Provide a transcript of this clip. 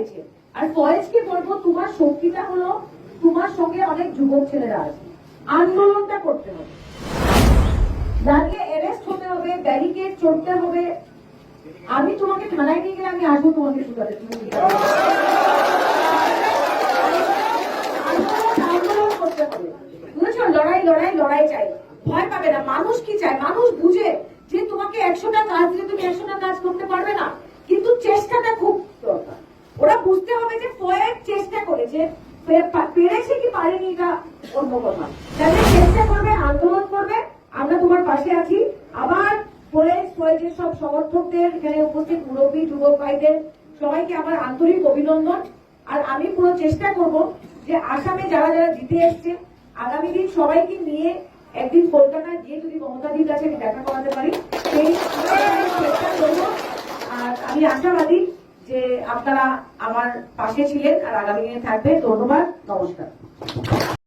চাইছে আর ফয়েজকে বলব, তোমার শক্তিটা হলো, তোমার সঙ্গে অনেক যুবক ছেলেরা আছে। আন্দোলনটা করতে হবে। দাঁড়িয়ে অ্যারেস্ট হতে হবে ব্যারিকেড চড়তে হবে। আমি তোমাকে থানায় নিয়ে গেলে আমি আসব তোমাকে কি আন্দোলন করতে লড়াই লড়াই লড়াই চাই। ভয় পাবে না। মানুষ কি চায়? মানুষ বুঝে যে তোমাকে একশোটা কাজ দিলে তুমি একশোটা কাজ করতে পারবে না। কিন্তু চেষ্টাটা খুব চেষ্টা করেছে পেরেছে কি পারেনি এটা অন্য কথা তাহলে চেষ্টা করবে, আন্দোলন করবে, আমরা তোমার পাশে আছি। আবার ফয়েজ ফয়েজের সব সমর্থকদের এখানে উপস্থিত মুরব্বী যুবক ভাইদের সবাইকে আমার আন্তরিক অভিনন্দন। আর আমি পুরো চেষ্টা করব যে আসামে যারা যারা জিতে এসছে, আগামী দিন সবাইকে নিয়ে একদিন কলকাতায় গিয়ে যদি মমতাদির কাছে আমি দেখা করাতে পারি, সেই চেষ্টা করব। আর আমি আশাবাদী যে আপনারা আমার পাশে ছিলেন আর আগামী দিনে থাকবে ধন্যবাদ নমস্কার।